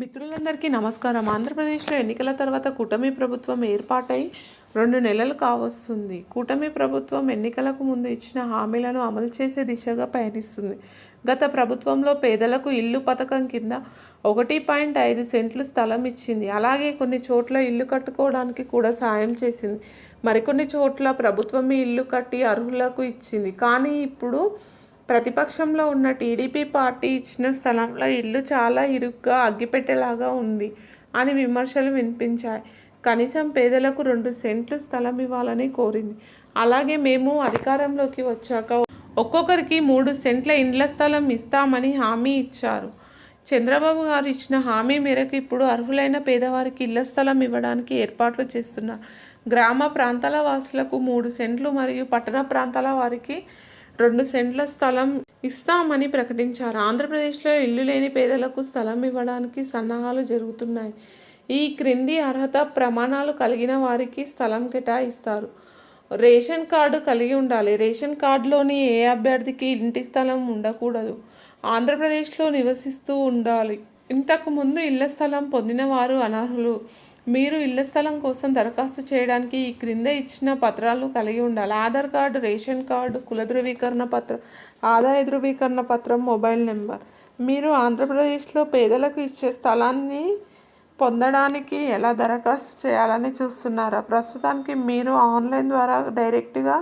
మిత్రులందరికీ నమస్కారం. ఆంధ్రప్రదేశ్లో ఎన్నికల తర్వాత కూటమి ప్రభుత్వం ఏర్పాటై రెండు నెలలు కావస్తుంది. కూటమి ప్రభుత్వం ఎన్నికలకు ముందు ఇచ్చిన హామీలను అమలు చేసే దిశగా పయనిస్తుంది. గత ప్రభుత్వంలో పేదలకు ఇల్లు పథకం కింద ఒకటి పాయింట్ ఐదు సెంట్లు స్థలం ఇచ్చింది. అలాగే కొన్ని చోట్ల ఇల్లు కట్టుకోవడానికి కూడా సాయం చేసింది. మరికొన్ని చోట్ల ప్రభుత్వమే ఇల్లు కట్టి అర్హులకు ఇచ్చింది. కానీ ఇప్పుడు ప్రతిపక్షంలో ఉన్న టీడీపీ పార్టీ ఇచ్చిన స్థలంలో ఇల్లు చాలా ఇరుగ్గా అగ్గిపెట్టేలాగా ఉంది అని విమర్శలు వినిపించాయి. కనీసం పేదలకు రెండు సెంట్లు స్థలం ఇవ్వాలని కోరింది. అలాగే మేము అధికారంలోకి వచ్చాక ఒక్కొక్కరికి మూడు సెంట్ల ఇండ్ల స్థలం ఇస్తామని హామీ ఇచ్చారు. చంద్రబాబు గారు ఇచ్చిన హామీ మేరకు ఇప్పుడు అర్హులైన పేదవారికి ఇళ్ళ స్థలం ఇవ్వడానికి ఏర్పాట్లు చేస్తున్నారు. గ్రామ ప్రాంతాల వాసులకు మూడు సెంట్లు మరియు పట్టణ ప్రాంతాల వారికి రెండు సెంట్ల స్థలం ఇస్తామని ప్రకటించారు. ఆంధ్రప్రదేశ్లో ఇల్లు లేని పేదలకు స్థలం ఇవ్వడానికి సన్నాహాలు జరుగుతున్నాయి. ఈ క్రింది అర్హత ప్రమాణాలు కలిగిన వారికి స్థలం కేటాయిస్తారు. రేషన్ కార్డు కలిగి ఉండాలి. రేషన్ కార్డులోని ఏ అభ్యర్థికి ఇంటి స్థలం ఉండకూడదు. ఆంధ్రప్రదేశ్లో నివసిస్తూ ఉండాలి. ఇంతకుముందు ఇళ్ళ స్థలం పొందిన వారు అనర్హులు. మీరు ఇళ్ళ స్థలం కోసం దరఖాస్తు చేయడానికి ఈ క్రింద ఇచ్చిన పత్రాలు కలిగి ఉండాలి. ఆధార్ కార్డు రేషన్ కార్డు కుల ధృవీకరణ పత్రం ఆదాయ ధృవీకరణ పత్రం మొబైల్ నెంబర్. మీరు ఆంధ్రప్రదేశ్లో పేదలకు ఇచ్చే స్థలాన్ని పొందడానికి ఎలా దరఖాస్తు చేయాలని చూస్తున్నారా? ప్రస్తుతానికి మీరు ఆన్లైన్ ద్వారా డైరెక్ట్గా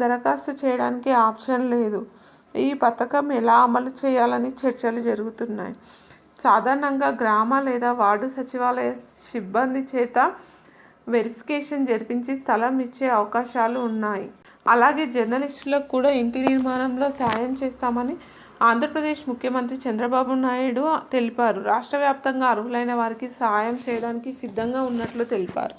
దరఖాస్తు చేయడానికి ఆప్షన్ లేదు. ఈ పథకం ఎలా అమలు చేయాలని చర్చలు జరుగుతున్నాయి. సాధారణంగా గ్రామ లేదా వార్డు సచివాలయ సిబ్బంది చేత వెరిఫికేషన్ జరిపించి స్థలం ఇచ్చే అవకాశాలు ఉన్నాయి. అలాగే జర్నలిస్టులకు కూడా ఇంటి నిర్మాణంలో సాయం చేస్తామని ఆంధ్రప్రదేశ్ ముఖ్యమంత్రి చంద్రబాబు నాయుడు తెలిపారు. రాష్ట్ర వ్యాప్తంగా అర్హులైన వారికి సాయం చేయడానికి సిద్ధంగా ఉన్నట్లు తెలిపారు.